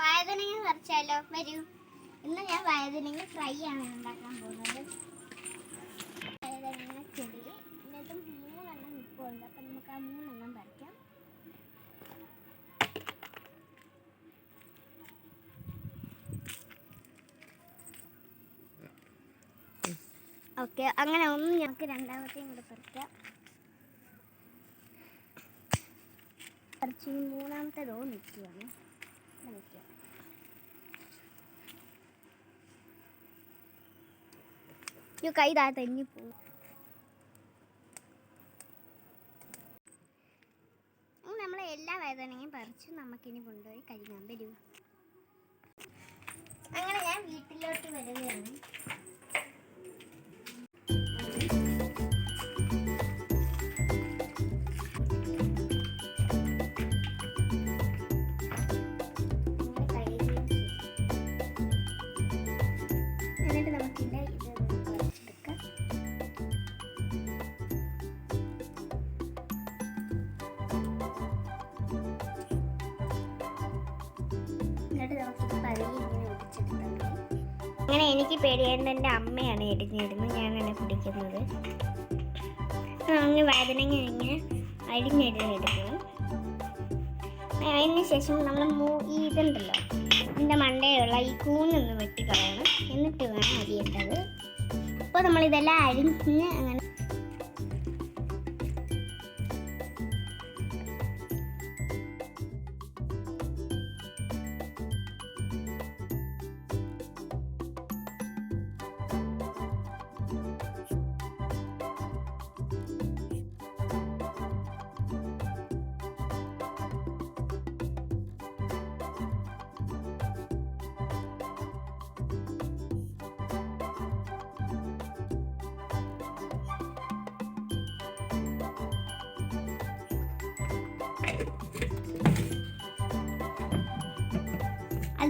വഴുതനങ്ങ പറിച്ചാലോ? വരൂ. ഇന്ന് ഞാൻ വഴുതനങ്ങ ഫ്രൈ ആണ് ഉണ്ടാക്കാൻ പോകുന്നത്. വഴുതനങ്ങ ചെടി ഇതിനകത്ത് മൂന്നെണ്ണം നിൽപ്പുണ്ട് അപ്പം നമുക്ക് ആ മൂന്നെണ്ണം പറിക്കാം. ഓക്കെ അങ്ങനെ ഒന്ന് ഞങ്ങൾക്ക് രണ്ടാമത്തെയും കൂടെ പറിക്കാം. പറിച്ച് മൂന്നാമത്തെ റോ നിൽക്കുകയാണ്. നിൽക്കുക ഈ കൈ താ തന്നെ പോകും നമ്മൾ എല്ലാ വേദനയും പറിച്ച് നമുക്കിനി കൊണ്ടുപോയി കരിങ്ങാൻ വരൂ. അങ്ങനെ ഞാൻ വീട്ടിലോട്ട് വരികയാണ്. അങ്ങനെ എനിക്ക് പേടിയായിട്ട് എന്റെ അമ്മയാണ് എരിഞ്ഞിരുന്നു എന്നെ പിടിക്കുന്നത്. അങ്ങനെ വേദനങ്ങ ഇങ്ങനെ അരിഞ്ഞരിഞ്ഞെടുക്കണം അതിന് ശേഷം നമ്മൾ മൂ ഈ ഇതുണ്ടല്ലോ ഇതിന്റെ മണ്ടയുള്ള ഈ കൂന്നൊന്ന് വെട്ടി കളയണം. എന്നിട്ട് വേണം അരിയേണ്ടത്. അപ്പോൾ നമ്മളിതെല്ലാം അരിഞ്ഞ് അങ്ങനെ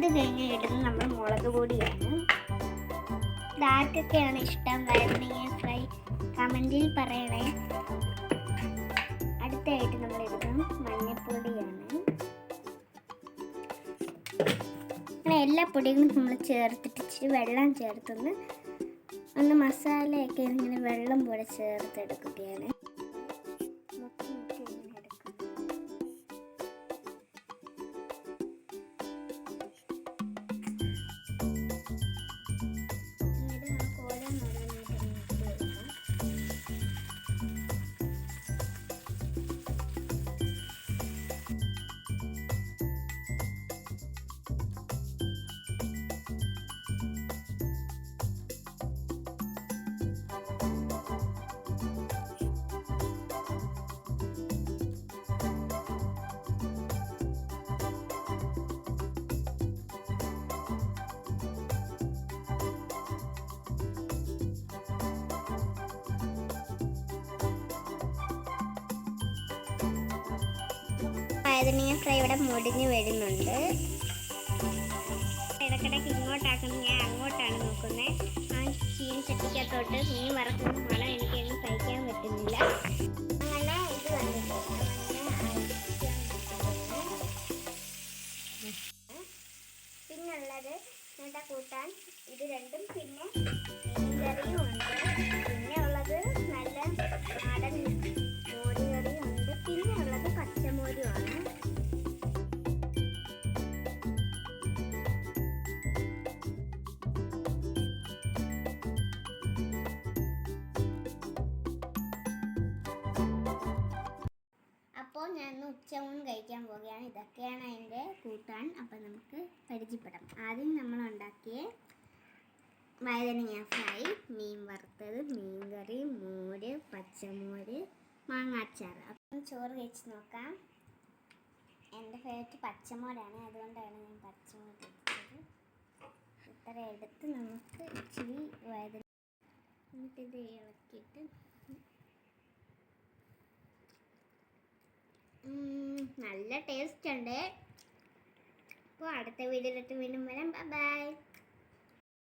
അത് കഴിഞ്ഞ് ഇടുന്നത് നമ്മൾ മുളക് പൊടിയാണ് ഇതാർക്കൊക്കെയാണ് ഇഷ്ടം? വയറിനെങ്കിൽ ഫ്രൈ. കമന്റിൽ പറയണേ. അടുത്തായിട്ട് നമ്മൾ ഇടുന്നത് മഞ്ഞൾപ്പൊടിയാണ് അങ്ങനെ എല്ലാ പൊടികളും നമ്മൾ ചേർത്തിട്ട് ഇച്ചിരി വെള്ളം ചേർത്തൊന്ന് ഒന്ന് മസാലയൊക്കെ ഇങ്ങനെ വെള്ളം പോലെ ചേർത്തെടുക്കുകയാണ്. വഴുതനങ്ങ ഫ്രൈ ഇവിടെ മുടിഞ്ഞ് വരുന്നുണ്ട്. ഇടക്കിടക്ക് ഇങ്ങോട്ടാക്കുന്നു ഞാൻ അങ്ങോട്ടാണ് നോക്കുന്നത് ആ ചീനിച്ചട്ടിക്കകത്തോട്ട് മീൻ വറക്കുന്ന മണം എനിക്കൊന്നും സഹിക്കാൻ പറ്റുന്നില്ല. അങ്ങനെ ഇത് കണ്ടിട്ട് പിന്നുള്ളത് ഇന്നത്തെ കൂട്ടാൻ ഇത് രണ്ടും പിന്നെ മീൻകറിയും ഉണ്ട്. പിന്നെ ഉള്ളത് നല്ല നാടൻ കഴിക്കാൻ പോവുകയാണ്. ഇതൊക്കെയാണ് അതിന്റെ കൂട്ടാൻ. അപ്പം നമുക്ക് പരിചയപ്പെടാം. ആദ്യം നമ്മൾ ഉണ്ടാക്കിയ വഴുതനങ്ങ ഫ്രൈ മീൻ വറുത്തത് മീൻ കറി മോര് പച്ചമോര് മാങ്ങാച്ചാർ അപ്പം ചോറ് കഴിച്ച് നോക്കാം. എന്റെ ഫേവറേറ്റ് പച്ചമോരാണ്. അതുകൊണ്ടാണ് ഞാൻ പച്ചമോര് കഴിച്ചത്. ഇത്ര എടുത്ത് നമുക്ക് ഇച്ചിരി വഴുതന എന്നിട്ടിത് ഇളക്കിയിട്ട് നല്ല ടേസ്റ്റ് ഉണ്ട്. അപ്പോൾ അടുത്ത വീഡിയോയിലിട്ട് വീണ്ടും വരാം. ബൈ